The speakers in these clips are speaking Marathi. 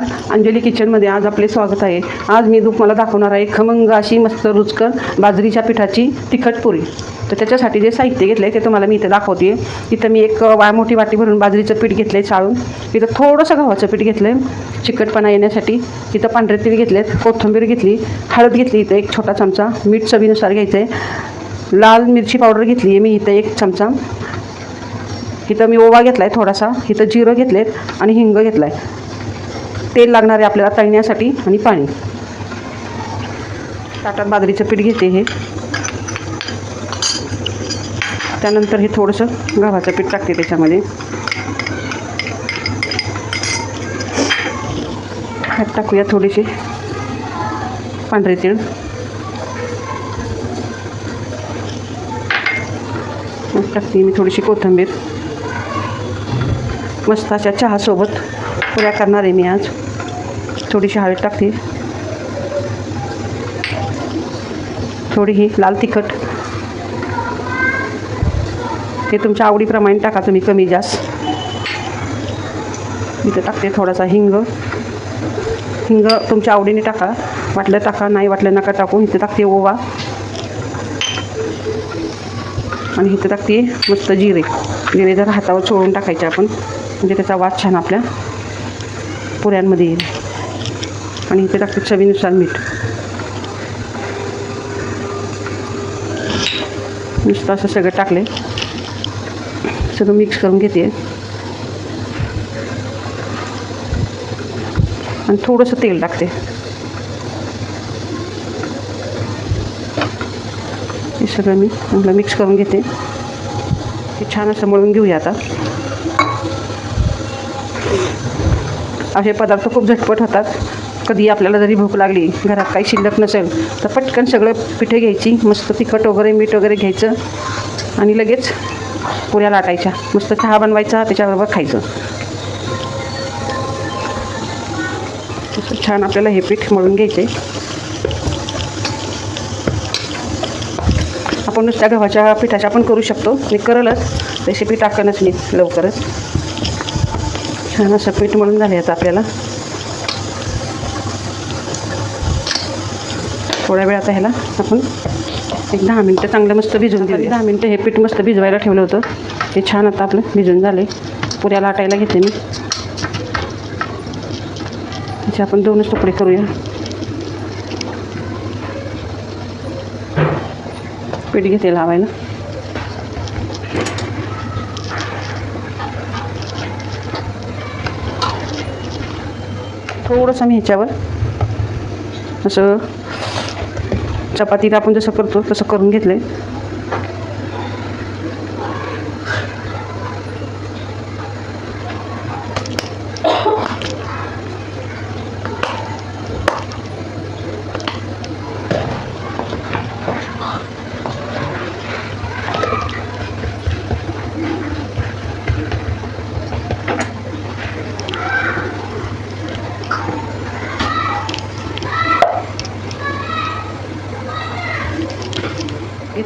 नमस्कार. अंजली किचनमध्ये आज आपले स्वागत आहे. आज मी तुम्हाला दाखवणार आहे खमंग अशी मस्त रुचकर बाजरीच्या पिठाची तिखट पुरी. तर त्याच्यासाठी जे साहित्य घेतलं आहे ते तुम्हाला मी इथे दाखवते इथं मी एक वा मोठी वाटी भरून बाजरीचं पीठ घेतलं आहे चाळून. इथं थोडंसं गव्हाचं पीठ घेतलं आहे चिकटपणा येण्यासाठी इथं पांढरे तीळ घेतलेत. कोथिंबीर घेतली. हळद घेतली इथं एक छोटा चमचा. मीठ चवीनुसार घ्यायचं आहे लाल मिरची पावडर घेतली आहे मी इथं एक चमचा. इथं मी ओवा घेतला आहे थोडासा. इथं जिरं घेतलेत आणि हिंग घेतला आहे तेल लागणार आहे आपल्याला तळण्यासाठी आणि पाणी. ताटात बाजरीचं पीठ घेते हे. त्यानंतर हे थोडंसं गव्हाचं पीठ टाकते त्याच्यामध्ये. ह्यात टाकूया थोडेसे पांढरे तीळ. टाकते मी थोडीशी कोथिंबीर. मस्त अशा चहासोबत पुऱ्या करणार आहे मी आज. थोडीशी हळद टाकते थोडी ही लाल तिखट. हे तुमच्या आवडीप्रमाणे टाका तुम्ही कमी जास्त. इथं टाकते थोडासा हिंग. हिंग तुमच्या आवडीने टाका. वाटलं टाका नाही वाटलं नका टाकू. इथे टाकते ओवा. आणि इथे टाकते मस्त जिरे. जिरे जर हातावर चोळून टाकायचे आपण. म्हणजे त्याचा वास छान आपल्या पुऱ्यांमध्ये येईल. आणि इथे टाकते चवीनुसार मीठ. नुसतं असं सगळं टाकले सगळं मिक्स करून घेते. आणि थोडंसं तेल टाकते. हे सगळं मी मिक्स करून घेते. हे छान असं मळून घेऊया आता. असे पदार्थ खूप झटपट होतात. कधी आपल्याला जरी भूक लागली घरात काही शिल्लक नसेल तर पटकन सगळं पिठे घ्यायची मस्त तिखट वगैरे मीठ वगैरे घ्यायचं आणि लगेच पुऱ्या लाटायच्या. मस्त चहा बनवायचा त्याच्याबरोबर खायचं. छान आपल्याला हे पीठ मळून घ्यायचे. आपण नुसत्या गव्हाच्या पिठाच्या पण करू शकतो. मी करलच रेसिपी टाकणच मी लवकरच. छान असं पीठ मळून झाले आता आपल्याला. थोड्या वेळ आता ह्याला आपण एक दहा मिनटं चांगलं मस्त भिजवून देऊ दहा मिनटं हे पीठ मस्त भिजवायला ठेवलं होतं. हे छान आता आपलं भिजून झाले पुऱ्या लाटायला घेते मी. त्याचे आपण दोनच तुकडे करूया. पीठ घेते लावायला. थोडंसं मी ह्याच्यावर असं चपातीला आपण जसं करतो तसं करून घेतलं आहे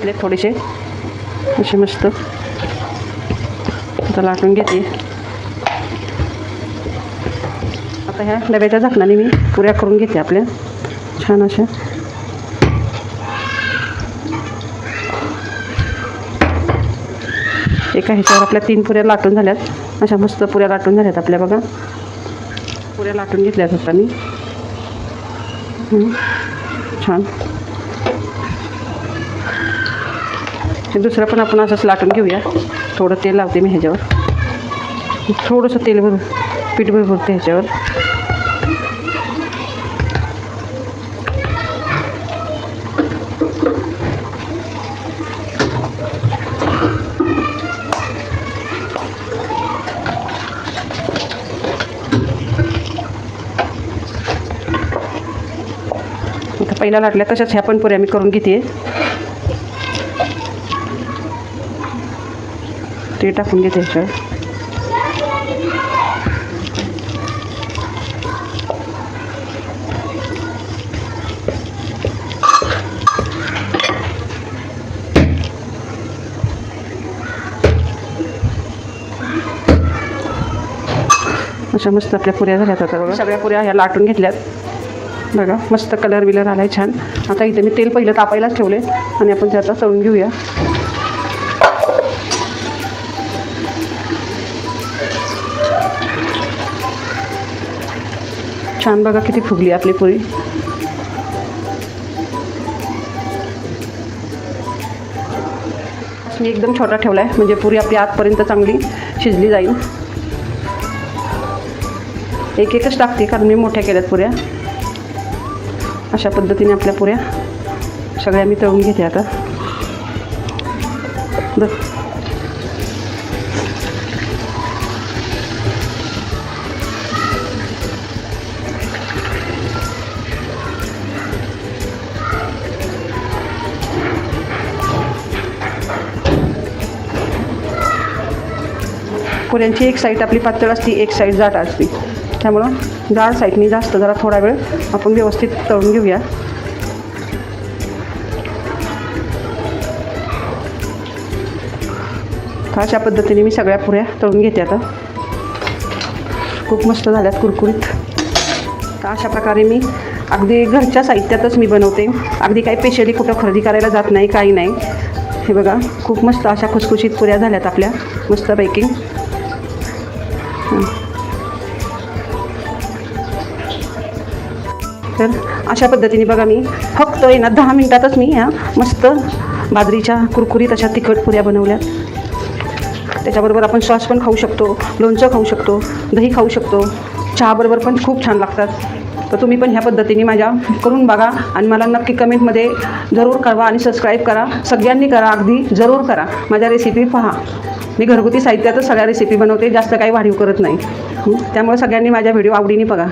घेतले थोडेसे. असे मस्त. आता लाटून घेते. आता ह्या डब्याच्या झाकणाने मी पुऱ्या करून घेते आपल्या. छान अशा. एका ह्याच्यावर आपल्या तीन पुऱ्या लाटून झाल्यात. अशा मस्त पुऱ्या लाटून झाल्यात आपल्या बघा. पुऱ्या लाटून घेतल्यात आता मी. छान हे दुसरं पण आपण असंच लाटून घेऊया. थोडं तेल लावते मी ह्याच्यावर. थोडंसं तेल भरून पीठ भर भरते ह्याच्यावर. पहिला लाटल्या तशाच ह्या पण पुऱ्या मी करून घेते. ते टाकून घेते ह्याच्यावर अशा मस्त आपल्या पुऱ्या झाल्यात आता बघा. सगळ्या पुऱ्या ह्या लाटून घेतल्यात. बघा मस्त कलर बिलर आलाय छान. आता इथे मी तेल पहिलं तापायलाच ठेवले आणि आपण ते आता तळून घेऊया. छान बघा किती फुगली आपली पुरी. मी एकदम छोटा ठेवला आहे म्हणजे पुरी आपली आतपर्यंत चांगली शिजली जाईल. एक एकच टाकते कारण मी मोठ्या केल्यात पुऱ्या. अशा पद्धतीने आपल्या पुऱ्या. सगळ्या मी तळून घेते आता. बघ. पुऱ्यांची एक साईड आपली पातळ असते एक साईड जाड असते. त्यामुळं जाड साईडनी जास्त जरा थोडा वेळ आपण व्यवस्थित तळून घेऊया. तर अशा पद्धतीने मी सगळ्या पुऱ्या तळून घेते आता. खूप मस्त झाल्यात कुरकुरीत. तर अशा प्रकारे मी अगदी घरच्या साहित्यातच मी बनवते. अगदी काही स्पेशली कुठं खरेदी करायला जात नाही काही नाही. हे बघा खूप मस्त अशा खुसखुशीत पुऱ्या झाल्यात आपल्या. मस्तपैकी तर अशा पद्धतीने बघा मी फक्त आहे ना दहा मिनटातच मी ह्या मस्त बाजरीच्या कुरकुरीत अशा तिखट पुऱ्या बनवल्यात त्याच्याबरोबर आपण सॉस पण खाऊ शकतो लोणचं खाऊ शकतो दही खाऊ शकतो. चहाबरोबर पण खूप छान लागतात. तर तुम्ही पण ह्या पद्धतीने माझ्या करून बघा आणि मला नक्की कमेंटमध्ये जरूर कळवा आणि सबस्क्राईब करा. सगळ्यांनी करा अगदी जरूर करा. माझ्या रेसिपी पहा. मी घरगुती साहित्यातच सगळ्या रेसिपी बनवते जास्त काही वाढीव करत नाही. त्यामुळे सगळ्यांनी माझ्या व्हिडिओ आवडीने बघा.